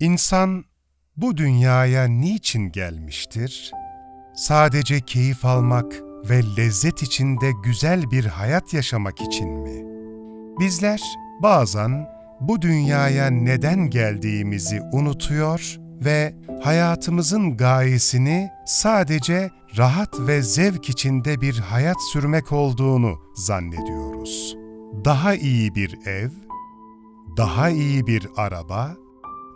İnsan bu dünyaya niçin gelmiştir? Sadece keyif almak ve lezzet içinde güzel bir hayat yaşamak için mi? Bizler bazen bu dünyaya neden geldiğimizi unutuyor ve hayatımızın gayesini sadece rahat ve zevk içinde bir hayat sürmek olduğunu zannediyoruz. Daha iyi bir ev, daha iyi bir araba,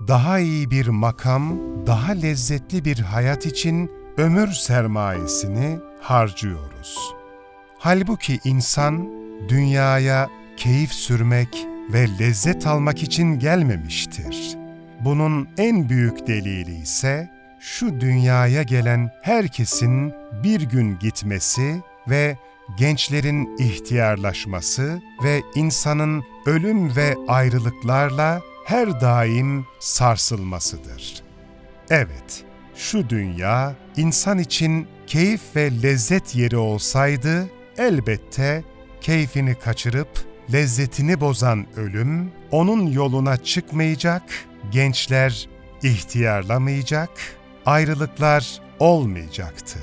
daha iyi bir makam, daha lezzetli bir hayat için ömür sermayesini harcıyoruz. Halbuki insan dünyaya keyif sürmek ve lezzet almak için gelmemiştir. Bunun en büyük delili ise şu dünyaya gelen herkesin bir gün gitmesi ve gençlerin ihtiyarlaşması ve insanın ölüm ve ayrılıklarla her daim sarsılmasıdır. Evet, şu dünya insan için keyif ve lezzet yeri olsaydı elbette keyfini kaçırıp lezzetini bozan ölüm onun yoluna çıkmayacak, gençler ihtiyarlamayacak, ayrılıklar olmayacaktı.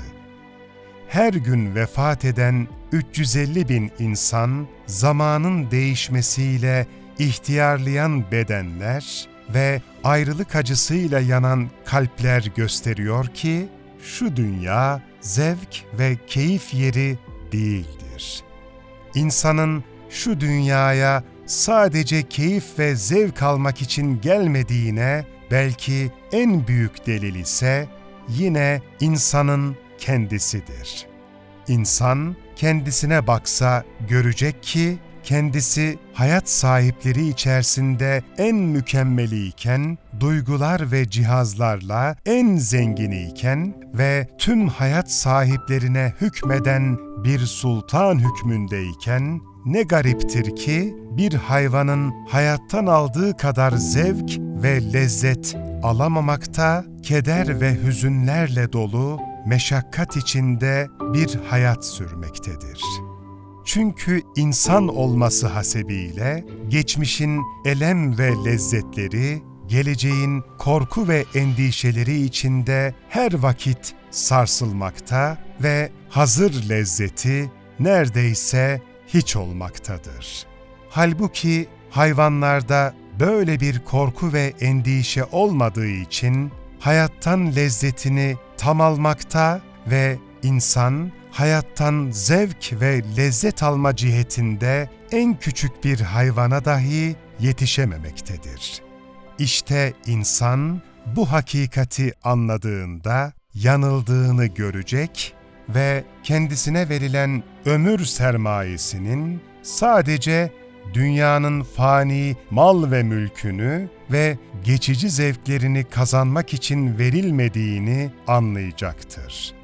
Her gün vefat eden 350 bin insan zamanın değişmesiyle ihtiyarlayan bedenler ve ayrılık acısıyla yanan kalpler gösteriyor ki şu dünya zevk ve keyif yeri değildir. İnsanın şu dünyaya sadece keyif ve zevk almak için gelmediğine belki en büyük delil ise yine insanın kendisidir. İnsan kendisine baksa görecek ki kendisi hayat sahipleri içerisinde en mükemmeliyken, duygular ve cihazlarla en zenginiyken ve tüm hayat sahiplerine hükmeden bir sultan hükmündeyken, ne gariptir ki bir hayvanın hayattan aldığı kadar zevk ve lezzet alamamakta, keder ve hüzünlerle dolu, meşakkat içinde bir hayat sürmektedir.'' Çünkü insan olması hasebiyle geçmişin elem ve lezzetleri, geleceğin korku ve endişeleri içinde her vakit sarsılmakta ve hazır lezzeti neredeyse hiç olmaktadır. Halbuki hayvanlarda böyle bir korku ve endişe olmadığı için hayattan lezzetini tam almakta ve insan hayattan zevk ve lezzet alma cihetinde en küçük bir hayvana dahi yetişememektedir. İşte insan bu hakikati anladığında yanıldığını görecek ve kendisine verilen ömür sermayesinin sadece dünyanın fani mal ve mülkünü ve geçici zevklerini kazanmak için verilmediğini anlayacaktır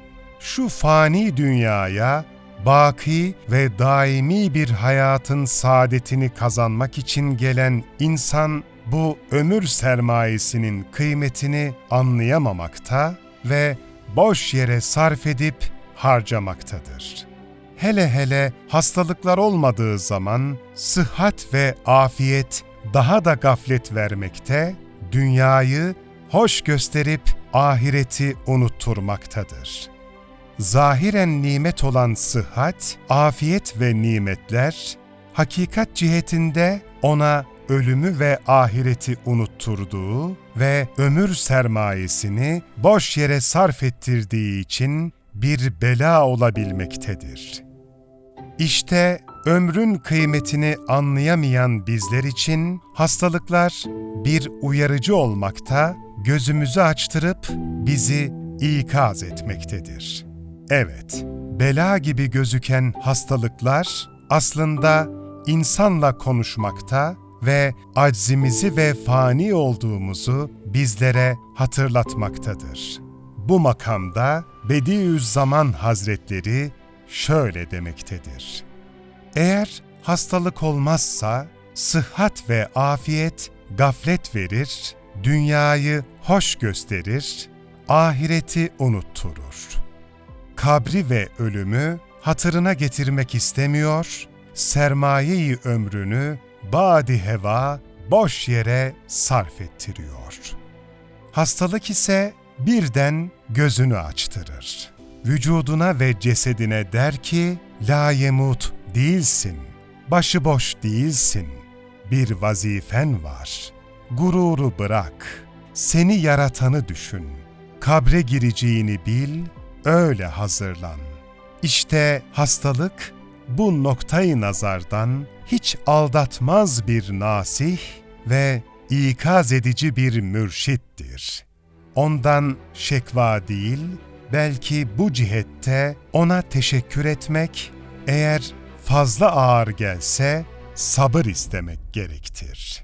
şu fani dünyaya baki ve daimi bir hayatın saadetini kazanmak için gelen insan bu ömür sermayesinin kıymetini anlayamamakta ve boş yere sarf edip harcamaktadır. Hele hele hastalıklar olmadığı zaman sıhhat ve afiyet daha da gaflet vermekte, dünyayı hoş gösterip ahireti unutturmaktadır.'' Zahiren nimet olan sıhhat, afiyet ve nimetler, hakikat cihetinde ona ölümü ve ahireti unutturduğu ve ömür sermayesini boş yere sarf ettirdiği için bir bela olabilmektedir. İşte ömrün kıymetini anlayamayan bizler için hastalıklar bir uyarıcı olmakta, gözümüzü açtırıp bizi ikaz etmektedir.'' Evet, bela gibi gözüken hastalıklar aslında insanla konuşmakta ve aczimizi ve fani olduğumuzu bizlere hatırlatmaktadır. Bu makamda Bediüzzaman Hazretleri şöyle demektedir. Eğer hastalık olmazsa sıhhat ve afiyet gaflet verir, dünyayı hoş gösterir, ahireti unutturur kabri ve ölümü hatırına getirmek istemiyor, sermayeyi ömrünü badi heva boş yere sarf ettiriyor. Hastalık ise birden gözünü açtırır. Vücuduna ve cesedine der ki, la yemut değilsin, başıboş değilsin, bir vazifen var. Gururu bırak, seni yaratanı düşün. Kabre gireceğini bil, öyle hazırlan. İşte hastalık bu noktayı nazardan hiç aldatmaz bir nasih ve ikaz edici bir mürşittir. Ondan şekva değil, belki bu cihette ona teşekkür etmek, eğer fazla ağır gelse sabır istemek gerektir.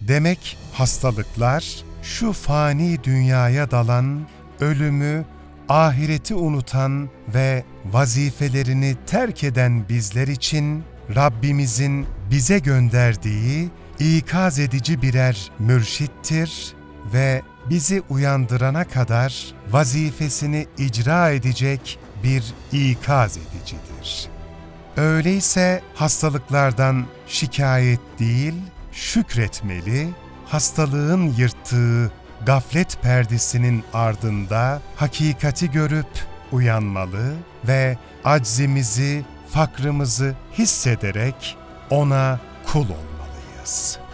Demek hastalıklar şu fani dünyaya dalan, ölümü, ahireti unutan ve vazifelerini terk eden bizler için Rabbimizin bize gönderdiği ikaz edici birer mürşittir ve bizi uyandırana kadar vazifesini icra edecek bir ikaz edicidir. Öyleyse hastalıklardan şikayet değil, şükretmeli, hastalığın yırttığı gaflet perdesinin ardında hakikati görüp uyanmalı ve aczimizi, fakrımızı hissederek ona kul olmalıyız.''